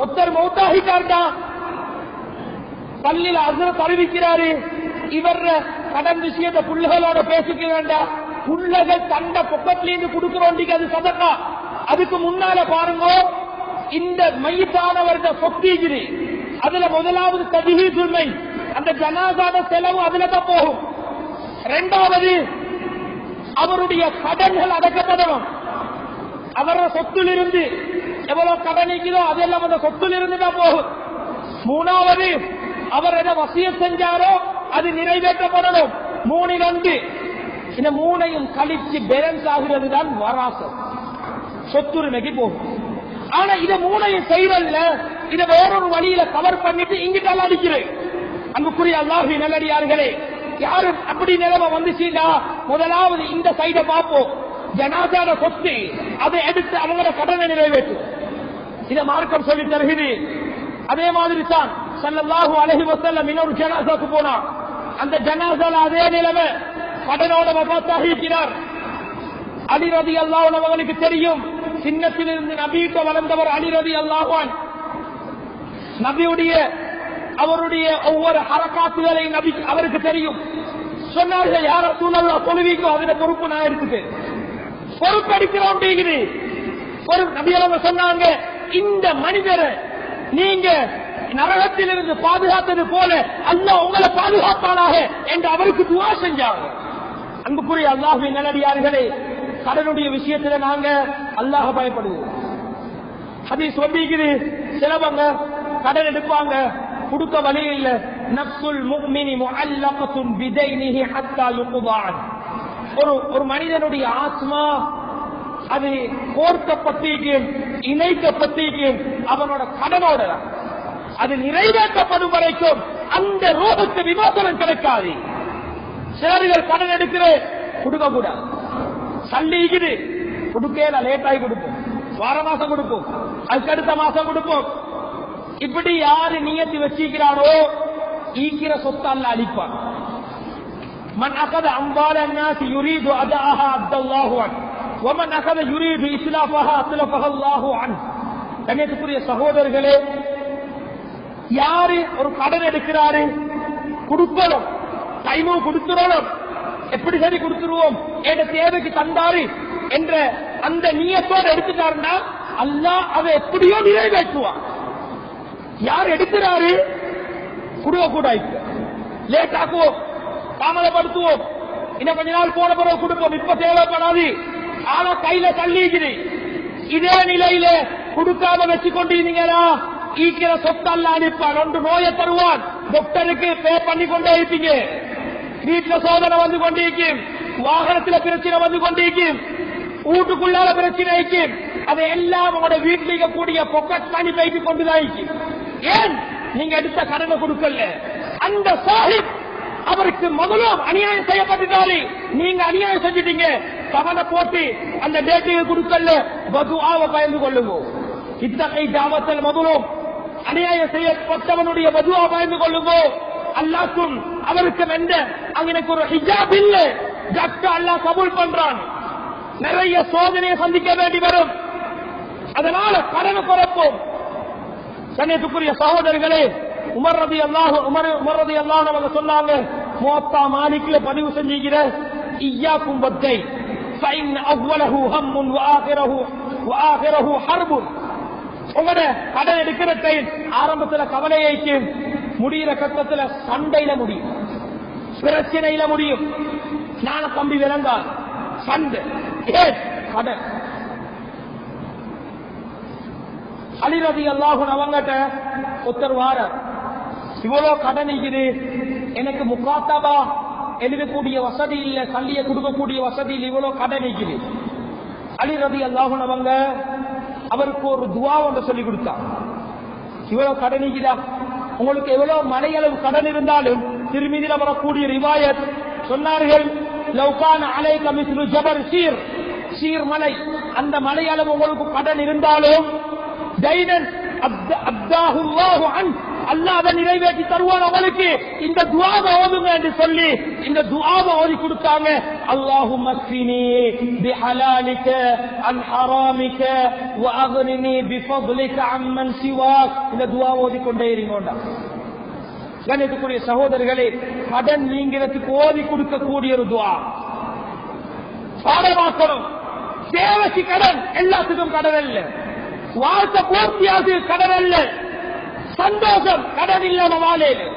ஒருத்தர் மௌத்தாகிட்டார்டா. பள்ளியில அசரத் அறிவிக்கிறாரு இவர் கடன் விஷயத்தை புள்ளைகளோட பேசிக்க வேண்டாம் புள்ளைகள் தண்ட பொக்கத்துல கொடுக்க கொடுக்கிறோம் அது சதக்கா. அதுக்கு முன்னால பாருங்க இந்த மையத்தானவர்த சொத்தீஜிரி அதுல முதலாவது தகுதி சுமை. அந்த ஜனாதான செலவு அதுல தான் போகும். இரண்டாவது அவருடைய கடன்கள் அடக்கப்படணும். அவரோட சொத்திலிருந்து எவ்வளவு கடன் இருக்குதோ அதெல்லாம் அந்த சொத்துல இருந்துதான் போகும். மூணாவது அவர் என்ன வசியம் செஞ்சாரோ அது நிறைவேற்றப்படணும். மூணு ரெண்டு இந்த மூணையும் கழிச்சு பேலன்ஸ் ஆகிறது தான் வராசம். சொத்துரிமைக்கு போகும். ஆனா இத மூணையும் செய்யறதுல இத வேறொரு வழியில கவர் பண்ணிட்டு இங்கிட்டால அடிக்கிறேன் அன்புக்குரிய அல்லாஹி நல்லடியார்களே யாரும் அப்படி நிலைமை வந்துச்சுன்னா முதலாவது இந்த சைட பார்ப்போம். ஜனாதார சொத்து அதை எடுத்து அவங்களோட கடனை நிறைவேற்றும். இதை மார்க்கம் சொல்லி தருகிறது அதே மாதிரி தான் சல்லல்லாஹு அழகி வஸல்லம் இன்னொரு ஜனாசாக்கு போனார் அந்த ஜனாசால அதே நிலைமை கடனோட வபாத்தாக இருக்கிறார். அலிரதி அல்லாஹ் அவர்களுக்கு தெரியும். சின்னத்திலிருந்து நபீட்ட வளர்ந்தவர் அலிரதி அல்லாஹான் நபியுடைய அவருடைய ஒவ்வொரு ஹரக்காத்துகளை நபி அவருக்கு தெரியும். சொன்னார்கள் யார சூழல்லா தொழுவிக்கோ அதுல பொறுப்பு நான் இருக்குது பொறுப்பு அடிக்கிறோம் அப்படிங்குது ஒரு நபியலவங்க சொன்னாங்க இந்த மனிதரை நீங்க நரகத்திலிருந்து பாதுகாத்தது போல அல்லாஹ் உங்களை பாதுகாப்பானாக என்று அவருக்கு துவா செஞ்சாங்க அன்புக்குரிய அல்லாஹுவின் நல்லடியார்களே கடனுடைய விஷயத்துல நாங்க அல்லாஹ் பயப்படுவோம். அதை சொல்லிக்கிறது சிலவங்க கடன் எடுப்பாங்க கொடுக்க வழி இல்ல. நப்சுல் முக்மினி முஅல்லகத்துன் பிதைனிஹி ஹத்தா யுக்தான் ஒரு ஒரு மனிதனுடைய ஆத்மா அது கோர்க்கப்பட்டிருக்கும் இணைக்கப்பட்டிருக்கும் அவனோட கடனோட. அது நிறைவேற்றப்படும் வரைக்கும் அந்த ரோகுக்கு விமோசனம் கிடைக்காது. சிலர்கள் கடன் எடுக்கிற கொடுக்க கூடாது சண்டிக்குது கொடுக்கல லேட்டாகி கொடுப்போம். வார மாசம் கொடுப்போம். அதுக்கு அடுத்த மாசம் கொடுப்போம். இப்படி யாரு நியத்தி வச்சிருக்கிறாரோ ஈக்கிற சொத்தால அழிப்பான். மன் அகத அம்பால நாசி யுரீது அதாஹா அப்துல்லாஹுவான் ஒமன் அகத யுரீது இஸ்லாஃபாக அத்துலஃபஹல்லாஹு கண்ணியத்துக்குரிய சகோதரர்களே யாரு ஒரு கடன் எடுக்கிறாரு? கொடுக்கணும். டைமும் கொடுத்துடணும். எப்படி சரி கொடுத்துருவோம்? எங்க தேவைக்கு தந்தாரு என்ற அந்த நீயத்தோடு எடுத்துட்டாருன்னா அல்லா அவ எப்படியோ நிறைவேற்றுவான். யார் எடுக்கிறாரு? கொடுக்க கூடாது லேட் ஆக்குவோம். தாமதப்படுத்துவோம். இன்னும் கொஞ்ச நாள் போன பிறகு கொடுப்போம். இப்ப தேவைப்படாது. ஆனா கையில தள்ளிக்குது இதே நிலையில கொடுக்காம வச்சு கொண்டிருந்தீங்களா ஈக்கிற சொத்தல்ல அனுப்பான். ஒன்று நோயை தருவான். டாக்டருக்கு பே பண்ணி கொண்டே இருப்பீங்க. வீட்டுல சோதனை வந்து கொண்டிருக்கும். வாகனத்துல பிரச்சனை வந்து கொண்டிருக்கும். வீட்டுக்குள்ளால பிரச்சனை இருக்கும். அதை எல்லாம் உங்களோட வீட்டில் இருக்கக்கூடிய பொக்கட் பண்ணி பைக்கு கொண்டுதான் இருக்கும். ஏன்? நீங்க எடுத்த கடனை கொடுக்கல. அந்த சாஹிப் அவருக்கு முதலும் அநியாயம் செய்யப்பட்டுட்டாரு. நீங்க அநியாயம் செஞ்சிட்டீங்க. கவலை போட்டு அந்த டேட்டுக்கு கொடுக்கல பதுவாவை பயந்து கொள்ளுங்க. இத்தகை ஜாமத்தல் மதுரும் அநியாயம் செய்யப்பட்டவனுடைய பதுவா பயந்து கொள்ளுங்க. அல்லாக்கும் அவருக்கு வெந்த அங்க ஒரு ஹிஜாப் இல்ல. டாக்டர் அல்லாஹ் கபூல் பண்றான். நிறைய சோதனையை சந்திக்க வேண்டி வரும். அதனால கடனை குறைப்போம் கண்ணியத்துக்குரிய சகோதரர்களே உமர் ரதி அல்லாஹ் உமர் உமர் ரதி அல்லாஹ் அவங்க சொன்னாங்க மோத்தா மாலிக்ல பதிவு செஞ்சுக்கிற ஐயா கும்பத்தை فإن أوله هم وآخره وآخره حرب. உங்களோட கடன் எடுக்கிற டைம் ஆரம்பத்துல கவலையைக்கு முடிகிற கட்டத்துல சண்டையில முடியும். பிரச்சனையில முடியும். ஞான தம்பி விளங்கால் சண்டை. கடன் அலிரதி அல்லாஹுன் அவங்ககிட்ட ஒருத்தர் வார இவ்வளவு கடன் இருக்குது எனக்கு முக்காத்தாபா எழுதக்கூடிய வசதி இல்ல சல்லிய கொடுக்கக்கூடிய வசதி இவ்வளவு கடன் இருக்குது. அலிரதி அல்லாஹன் அவங்க அவருக்கு ஒரு துவா ஒன்று சொல்லி கொடுத்தார் இவ்வளவு கடன் இருக்குதா? உங்களுக்கு எவ்வளவு மலையளவு கடன் இருந்தாலும் திருமதியில வரக்கூடிய ரிவாயத் சொன்னார்கள் லவ்கான அலை கமிஸ்ரு ஜபர் சீர் சீர் மலை. அந்த மலையளவு உங்களுக்கு கடன் இருந்தாலும் தைனன் அப்தாஹுல்லாஹு அன் அல்லா அதை நிறைவேற்றி தருவான் அவளுக்கு இந்த துவாவை ஓதுங்க என்று சொல்லி இந்த துவாவை ஓதி கொடுத்தாங்க. அல்லாஹும் மக்ஃபினி பிஹலாலிக அன் ஹராமிக வஅக்னினி பிஃபضلிக அம்மன் சிவாக். இந்த துவா ஓதி கொண்டே இருங்கோண்டா. கணித்துக்குரிய சகோதரர்களே கடன் நீங்கிறதுக்கு ஓதி கொடுக்கக்கூடிய ஒரு துவா. பாடமாக்கணும். தேவைக்கு கடன். எல்லாத்துக்கும் கடன் அல்ல. வாழ்க்கை பூர்த்தியாது கடன் அல்ல. சந்தோஷம் கடன் இல்லாம வாழையில